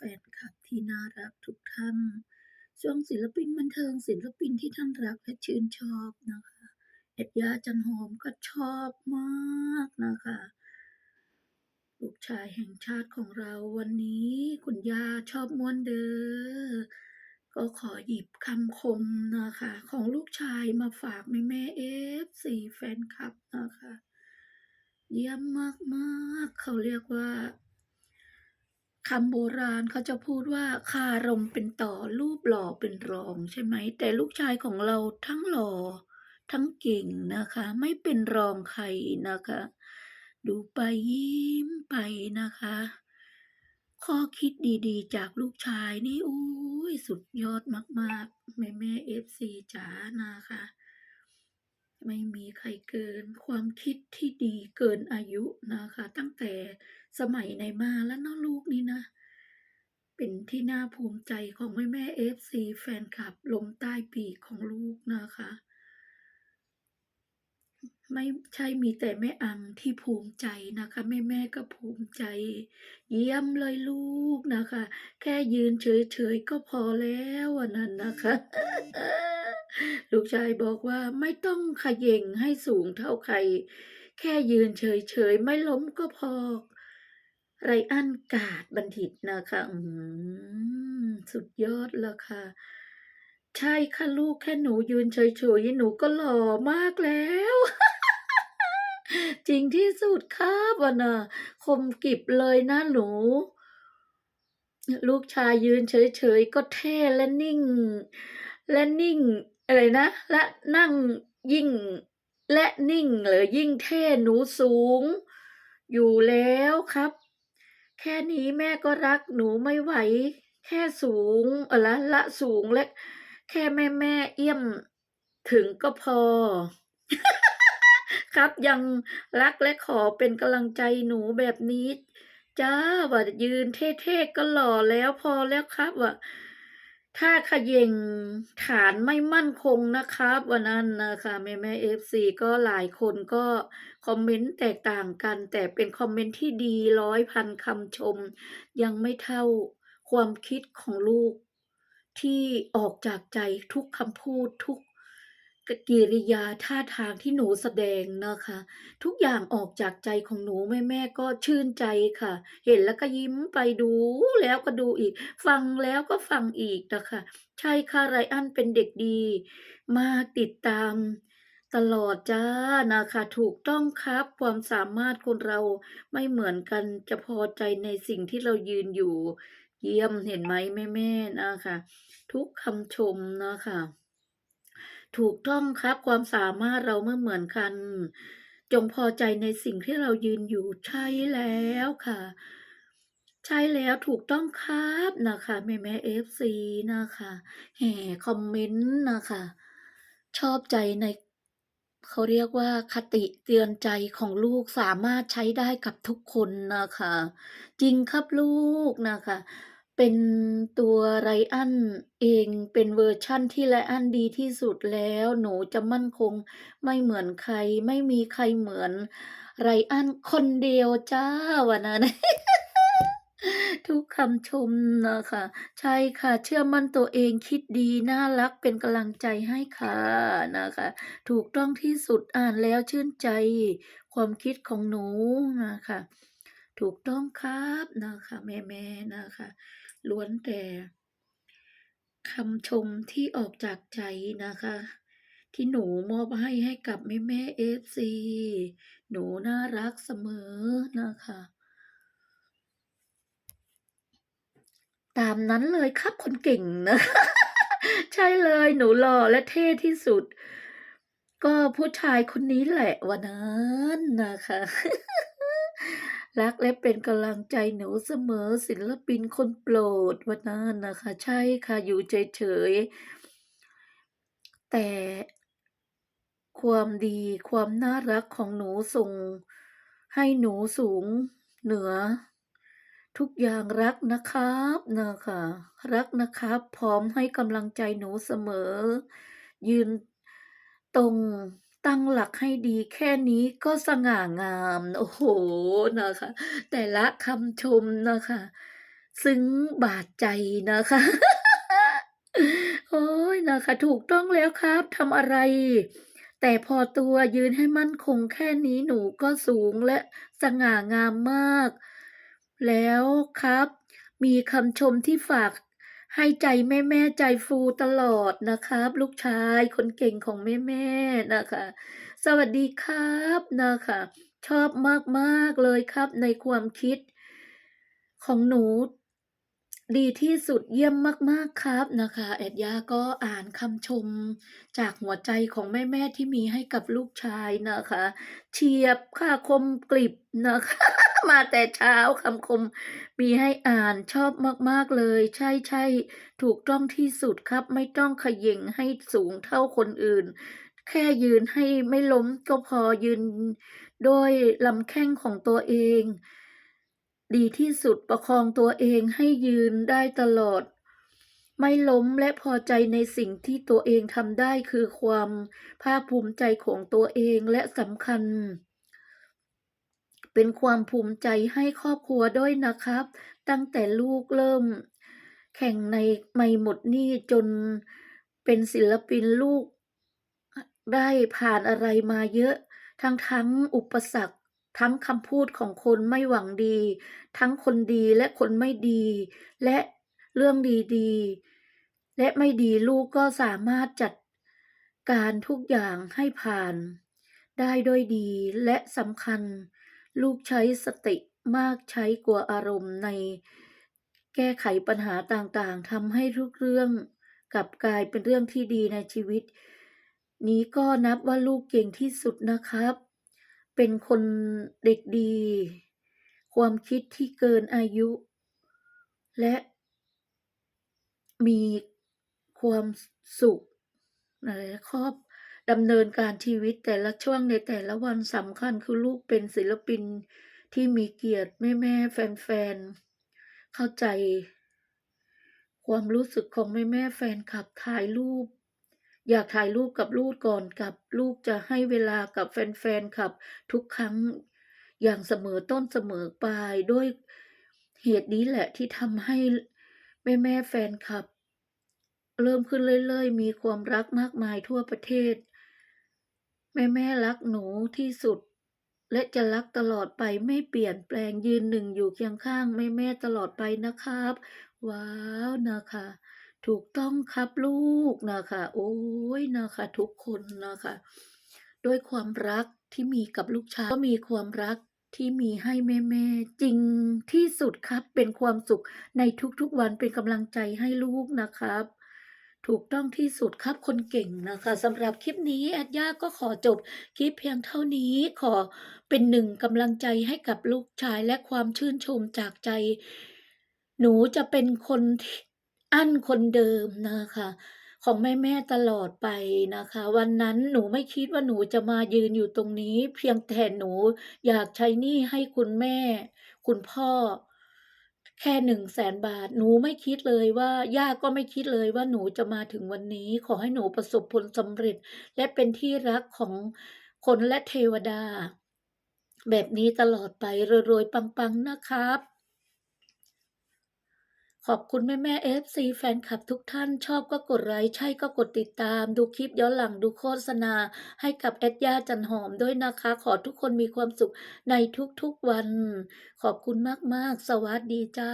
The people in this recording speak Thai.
ฟนคลับที่น่ารักทุกท่านช่วงศิลปินบันเทิงศิลปินที่ท่านรักและชื่นชอบนะคะเอ็ดยาจันหอมก็ชอบมากนะคะ ลูกชายแห่งชาติของเราวันนี้คุณย่าชอบม่วนเด้อก็ขอหยิบคำคมนะคะ ของลูกชายมาฝากแม่ๆ FC แฟนคลับนะคะ เยี่ยมมากๆ เขาเรียกว่า คำโบราณเขาจะพูดว่าคารมเป็นต่อรูปหล่อเป็นรองใช่ไหม แต่ลูกชายของเราทั้งหล่อทั้งเก่งนะคะ ไม่เป็นรองใครนะคะ ดูไปยิ้มไปนะคะ ข้อคิดดีๆ จากลูกชายนี่โอ๊ยสุดยอดมากๆ แม่ๆ FC จ๋านะคะ ไม่มีใครเกินความคิดที่ดีเกินอายุนะคะ ตั้งแต่สมัยไหนมาแล้วเนาะลูกนี่นะ เป็นที่น่าภูมิใจของแม่ๆ FC แฟนคลับลมใต้ปีกของลูกนะคะ ไม่ใช่มีแต่แม่อังที่ภูมิใจนะคะ แม่ๆก็ภูมิใจ เยี่ยมเลยลูกนะคะ แค่ยืนเฉยๆก็พอแล้วอะนั่นนะคะ ลูกชายบอกว่า"ไม่ต้องขย่งให้สูงเท่าใคร แค่ยืนเฉยๆ ไม่ล้มก็พอ"ไรอันกาจบัณฑิตนะคะอื้อฮือสุดยอดแล้วค่ะ ใช่ค่ะลูกแค่หนูยืนเฉยๆ หนูก็หล่อมากแล้ว จริงที่สุดครับอะน่ะคมกิบเลยนะหนูลูกชายยืนเฉยๆ ก็เท่และนิ่ง และนิ่ง อะไรนะ และนั่งยิ่งและนิ่งเหรอยิ่งเท่หนูสูง อยู่แล้วครับ แค่นี้แม่ก็รักหนูไม่ไหว แค่สูงอะไรนะละสูงและแค่แม่ๆเอี้ยมถึงก็พอ ครับยังรักและขอเป็นกำลังใจหนูแบบนี้ จ้าว่ายืนเท่ๆก็หล่อแล้วพอแล้วครับว่า ถ้าขย่งฐานไม่มั่นคงนะครับ วันนั้นนะคะแม่แม่เอฟซีก็หลายคนก็คอมเมนต์แตกต่างกัน แต่เป็นคอมเมนต์ที่ดีร้อยพันคำชม ยังไม่เท่าความคิดของลูก ที่ออกจากใจทุกคำพูดทุก กิริยาท่าทางที่หนูแสดงนะคะ ทุกอย่างออกจากใจของหนูแม่ๆก็ชื่นใจค่ะ เห็นแล้วก็ยิ้มไปดูแล้วก็ดูอีก ฟังแล้วก็ฟังอีกนะค่ะใช่ค่ะไรอันเป็นเด็กดี มากติดตาม ตลอดจ้านะคะ ถูกต้องครับความสามารถคนเราไม่เหมือนกันจะพอใจในสิ่งที่เรายืนอยู่ เยี่ยมเห็นไหมแม่ๆนะคะ ทุกคำชมนะคะ ถูกต้องครับความสามารถเราไม่เหมือนกัน จงพอใจในสิ่งที่เรายืนอยู่ใช่แล้วค่ะ ใช่แล้วถูกต้องครับนะคะแม่ๆ FC นะคะแห่คอมเมนต์นะคะ ชอบใจในเขาเรียกว่าคติเตือนใจของลูกสามารถใช้ได้กับทุกคนนะคะ จริงครับลูกนะคะ เป็นตัวไรอันเองเป็นเวอร์ชันที่ไรอันดีที่สุดแล้ว หนูจะมั่นคงไม่เหมือนใคร ไม่มีใครเหมือนไรอันคนเดียวจ้าว่านั้น ทุกคำชมนะคะ ใช่ค่ะ เชื่อมั่นตัวเองคิดดี น่ารักเป็นกำลังใจให้ค่ะนะคะ ถูกต้องที่สุดอ่านแล้วชื่นใจ ความคิดของหนูนะคะ ถูกต้องครับนะคะแม่ๆนะคะล้วนแต่คำชมที่ออกจากใจนะคะ ที่หนูมอบให้ให้กับแม่ๆ FC หนูน่ารักเสมอนะคะ ตามนั้นเลยครับคนเก่งนะ ใช่เลยหนูหล่อและเท่ที่สุด ก็ผู้ชายคนนี้แหละว่านั้นนะคะ รักและเป็นกำลังใจหนูเสมอศิลปินคนโปรดว่านั้นนะคะ ใช่ค่ะอยู่เฉยๆแต่ความดีความน่ารักของหนูส่ง ให้หนูสูงเหนือ ทุกอย่างรักนะครับนะคะ รักนะครับ พร้อมให้กำลังใจหนูเสมอ ยืนตรง ตั้งหลักให้ดีแค่นี้ก็สง่างาม โอ้โฮ นะคะ แต่ละคำชมนะคะ ซึ้งบาดใจนะคะ โอ๊ย นะคะ ถูกต้องแล้วครับทำอะไร แต่พอตัวยืนให้มั่นคงแค่นี้หนูก็สูงและสง่างามมาก แล้วครับ มีคำชมที่ฝาก ให้ใจแม่ ๆ ใจฟูตลอดนะครับ ลูกชายคนเก่งของแม่ ๆ นะคะ สวัสดีครับนะคะ ชอบมาก ๆ เลยครับในความคิดของหนู ดีที่สุดเยี่ยมมาก ๆ ครับนะคะแอดยาก็อ่านคำชมจากหัวใจของแม่ ๆ ที่มีให้กับลูกชายนะคะ เฉียบค่ะคมกริบนะคะ มาแต่เช้าคำคม มีให้อ่านชอบมากๆเลย ใช่ๆถูกต้องที่สุดครับ ไม่ต้องขย่งให้สูงเท่าคนอื่น แค่ยืนให้ไม่ล้มก็พอยืนด้วยลำแข้งของตัวเอง ดีที่สุดประคองตัวเองให้ยืนได้ตลอด ไม่ล้มและพอใจในสิ่งที่ตัวเองทำได้คือความภาคภูมิใจของตัวเองและสำคัญ เป็นความภูมิใจให้ครอบครัวด้วยนะครับ ตั้งแต่ลูกเริ่ม แข่งในไม่หมดนี้จนเป็นศิลปินลูก ได้ผ่านอะไรมาเยอะ ทั้งๆอุปสรรค ทั้งคำพูดของคนไม่หวังดี ทั้งคนดีและคนไม่ดี และเรื่องดีๆ และไม่ดีลูกก็สามารถจัดการทุกอย่างให้ผ่าน ได้ด้วยดีและสำคัญ ลูกใช้สติมากใช้กว่าอารมณ์ในแก้ไขปัญหาต่างๆทำให้ทุกเรื่องกลับกลายเป็นเรื่องที่ดีในชีวิต นี้ก็นับว่าลูกเก่งที่สุดนะครับ เป็นคนเด็กดี ความคิดที่เกินอายุ และมีความสุขในครอบ ดำเนินการชีวิตแต่ละช่วงในแต่ละวันสำคัญคือลูกเป็นศิลปินที่มีเกียรติแม่ๆแฟนๆ เข้าใจ ความรู้สึกของแม่ๆแฟนคลับถ่ายรูป อยากถ่ายรูปกับลูกก่อนกับลูกจะให้เวลากับแฟนๆคลับทุกครั้งอย่างเสมอต้นเสมอปลายด้วยเหตุนี้แหละที่ทำให้แม่ๆแฟนคลับ เริ่มขึ้นเรื่อยๆ มีความรักมากมายทั่วประเทศ แม่ๆรักหนูที่สุด และจะรักตลอดไปไม่เปลี่ยนแปลงยืนหนึ่งอยู่เคียงข้างแม่ๆตลอดไปนะครับ ว้าวนะคะ ถูกต้องครับลูกนะคะ โอ๊ยนะคะ ทุกคนนะคะ ด้วยความรักที่มีกับลูกชายก็มีความรักที่มีให้แม่ๆจริงที่สุดครับ เป็นความสุขในทุกๆวันเป็นกำลังใจให้ลูกนะครับ ถูกต้องที่สุดครับคนเก่งนะคะสำหรับคลิปนี้แอดย่าก็ขอจบคลิปเพียงเท่านี้ขอเป็นหนึ่งกำลังใจให้กับลูกชายและความชื่นชมจากใจ หนูจะเป็นคนอั้นคนเดิมนะคะ ของแม่ๆตลอดไปนะคะ วันนั้นหนูไม่คิดว่าหนูจะมายืนอยู่ตรงนี้ เพียงแต่หนูอยากใช้หนี้ให้คุณแม่ คุณพ่อ แค่หนึ่งแสนบาท หนูไม่คิดเลยว่าย่าก็ไม่คิดเลยว่าหนูจะมาถึงวันนี้ ขอให้หนูประสบผลสำเร็จ และเป็นที่รักของคนและเทวดา แบบนี้ตลอดไปรวยๆปังๆนะครับ ขอบคุณแม่แม่เอฟซีแฟนคลับทุกท่านชอบก็กดไลค์ใช่ก็กดติดตาม ดูคลิปย้อนหลังดูโฆษณา ให้กับแอดย่าจันหอมด้วยนะคะ ขอทุกคนมีความสุขในทุกๆวัน ขอบคุณมากๆ สวัสดีจ้า